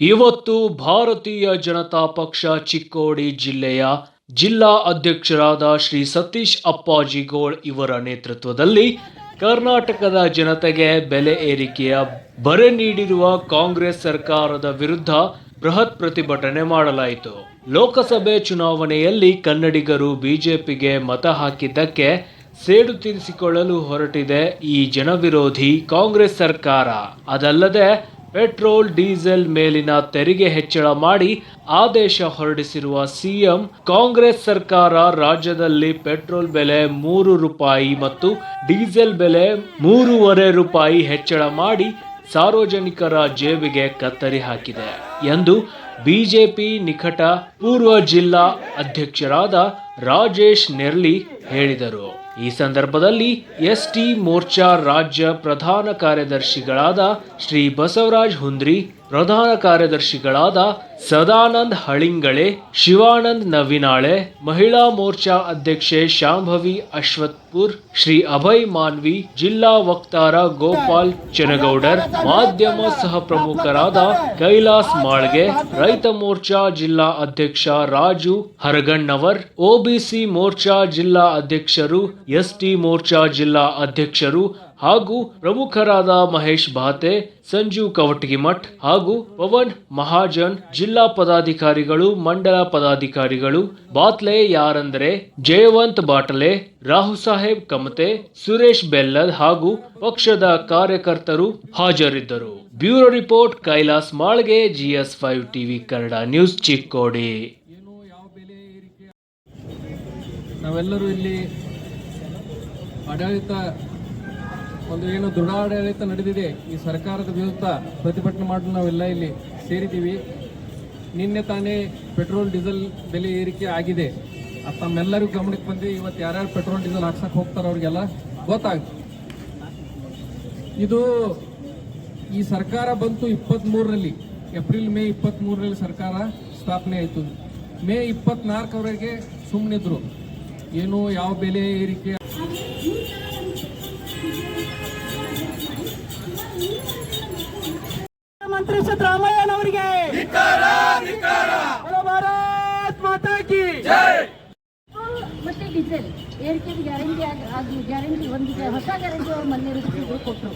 ಇವತ್ತು ಭಾರತೀಯ ಜನತಾ ಪಕ್ಷ ಚಿಕ್ಕೋಡಿ ಜಿಲ್ಲೆಯ ಜಿಲ್ಲಾ ಅಧ್ಯಕ್ಷರಾದ ಶ್ರೀ ಸತೀಶ್ ಅಪ್ಪಾಜಿಗೋಳ್ ಇವರ ನೇತೃತ್ವದಲ್ಲಿ ಕರ್ನಾಟಕದ ಜನತೆಗೆ ಬೆಲೆ ಏರಿಕೆಯ ಬರೆ ನೀಡಿರುವ ಕಾಂಗ್ರೆಸ್ ಸರ್ಕಾರದ ವಿರುದ್ಧ ಬೃಹತ್ ಪ್ರತಿಭಟನೆ ಮಾಡಲಾಯಿತು. ಲೋಕಸಭೆ ಚುನಾವಣೆಯಲ್ಲಿ ಕನ್ನಡಿಗರು ಬಿಜೆಪಿಗೆ ಮತ ಹಾಕಿದ್ದಕ್ಕೆ ಸೇಡು ತೀರಿಸಿಕೊಳ್ಳಲು ಹೊರಟಿದೆ ಈ ಜನವಿರೋಧಿ ಕಾಂಗ್ರೆಸ್ ಸರ್ಕಾರ. ಅದಲ್ಲದೆ ಪೆಟ್ರೋಲ್, ಡೀಸೆಲ್ ಮೇಲಿನ ತೆರಿಗೆ ಹೆಚ್ಚಳ ಮಾಡಿ ಆದೇಶ ಹೊರಡಿಸಿರುವ ಸಿಎಂ, ಕಾಂಗ್ರೆಸ್ ಸರ್ಕಾರ ರಾಜ್ಯದಲ್ಲಿ ಪೆಟ್ರೋಲ್ ಬೆಲೆ ಮೂರು ರೂಪಾಯಿ ಮತ್ತು ಡೀಸೆಲ್ ಬೆಲೆ ಮೂರುವರೆ ರೂಪಾಯಿ ಹೆಚ್ಚಳ ಮಾಡಿ ಸಾರ್ವಜನಿಕರ ಜೇಬಿಗೆ ಕತ್ತರಿ ಹಾಕಿದೆ ಎಂದು ಬಿಜೆಪಿ ನಿಕಟ ಪೂರ್ವ ಜಿಲ್ಲಾ ಅಧ್ಯಕ್ಷರಾದ ರಾಜೇಶ್ ನೆರ್ಲಿ ಹೇಳಿದರು. ಈ ಸಂದರ್ಭದಲ್ಲಿ ಎಸ್ ಟಿ ಮೋರ್ಚಾ ರಾಜ್ಯ ಪ್ರಧಾನ ಕಾರ್ಯದರ್ಶಿಗಳಾದ ಶ್ರೀ ಬಸವರಾಜ್ ಹುಂದ್ರಿ, ಪ್ರಧಾನ ಕಾರ್ಯದರ್ಶಿಗಳಾದ ಸದಾನಂದ್ ಹಳಿಂಗಳೆ, ಶಿವಾನಂದ್ ನವಿನಾಳೆ, ಮಹಿಳಾ ಮೋರ್ಚಾ ಅಧ್ಯಕ್ಷೆ ಶಾಂಭವಿ ಅಶ್ವತ್ಪುರ್, ಶ್ರೀ ಅಭಯ್ ಮಾನ್ವಿ, ಜಿಲ್ಲಾ ವಕ್ತಾರ ಗೋಪಾಲ್ ಚನಗೌಡರ್, ಮಾಧ್ಯಮ ಸಹ ಪ್ರಮುಖರಾದ ಕೈಲಾಸ್ ಮಾಳ್ಗೆ, ರೈತ ಮೋರ್ಚಾ ಜಿಲ್ಲಾ ಅಧ್ಯಕ್ಷ ರಾಜು ಹರಗಣ್ಣವರ್ ಒಬಿಸಿ ಮೋರ್ಚಾ ಜಿಲ್ಲಾ ಅಧ್ಯಕ್ಷರು ಎಸ್ಟಿ ಮೋರ್ಚಾ ಜಿಲ್ಲಾ ಅಧ್ಯಕ್ಷರು ಹಾಗೂ ಪ್ರಮುಖರಾದ ಮಹೇಶ್ ಬಾತೆ ಸಂಜು ಕವಟಗಿಮಠ್ ಹಾಗೂ ಪವನ್ ಮಹಾಜನ್, ಜಿಲ್ಲಾ ಪದಾಧಿಕಾರಿಗಳು, ಮಂಡಲ ಪದಾಧಿಕಾರಿಗಳು ಬಾತ್ಲೆ ಯಾರಂದ್ರೆ ಜಯವಂತ್ ಬಾಟಲೆ, ರಾಹು ಸಾಹೇಬ್ ಕಮತೆ, ಸುರೇಶ್ ಬೆಲ್ಲದ್ ಹಾಗೂ ಪಕ್ಷದ ಕಾರ್ಯಕರ್ತರು ಹಾಜರಿದ್ದರು. Bureau report Kailas Malge GS five TV Kannada news Chikkodi. ನಾವೆಲ್ಲರೂ ಇಲ್ಲಿ ಆಡಳಿತ, ಒಂದು ಏನು ದೃಢ ಆಡಳಿತ ನಡೆದಿದೆ. ಈ ಸರ್ಕಾರದ ವಿರುದ್ಧ ಪ್ರತಿಭಟನೆ ಮಾಡಲು ನಾವೆಲ್ಲ ಇಲ್ಲಿ ಸೇರಿದ್ದೀವಿ. ನಿನ್ನೆ ತಾನೇ ಪೆಟ್ರೋಲ್, ಡೀಸೆಲ್ ಬೆಲೆ ಏರಿಕೆ ಆಗಿದೆ. ಅದು ತಮ್ಮೆಲ್ಲರಿಗೂ ಗಮನಕ್ಕೆ ಬಂದು ಇವತ್ತು ಯಾರ್ಯಾರು ಪೆಟ್ರೋಲ್, ಡೀಸೆಲ್ ಹಾಕ್ಸಕ್ಕೆ ಹೋಗ್ತಾರೋ ಅವ್ರಿಗೆಲ್ಲ ಗೊತ್ತಾಗುತ್ತೆ ಇದು ಈ ಸರ್ಕಾರ ಬಂತು ಇಪ್ಪತ್ತ್ಮೂರರಲ್ಲಿ ಏಪ್ರಿಲ್, ಮೇ ಇಪ್ಪತ್ತ್ಮೂರರಲ್ಲಿ ಸರ್ಕಾರ ಸ್ಥಾಪನೆ ಆಯಿತು. ಮೇ ಇಪ್ಪತ್ನಾಲ್ಕವರೆಗೆ ಸುಮ್ಮನಿದ್ರು ಏನು ಯಾವ ಬೆಲೆ ಏರಿಕೆ ಮಂತ್ರಿ ಸಿದ್ದರಾಮಯ್ಯನವರಿಗೆ ಮತ್ತೆ ಡೀಸೆಲ್. ಏರಿಕೆ ಗ್ಯಾರಂಟಿ ಆಗಿ ಗ್ಯಾರಂಟಿ ಒಂದು ಹೊಸ ಗ್ಯಾರಂಟಿ ಅವ್ರು ಮೊನ್ನೆ ಕೊಟ್ಟರು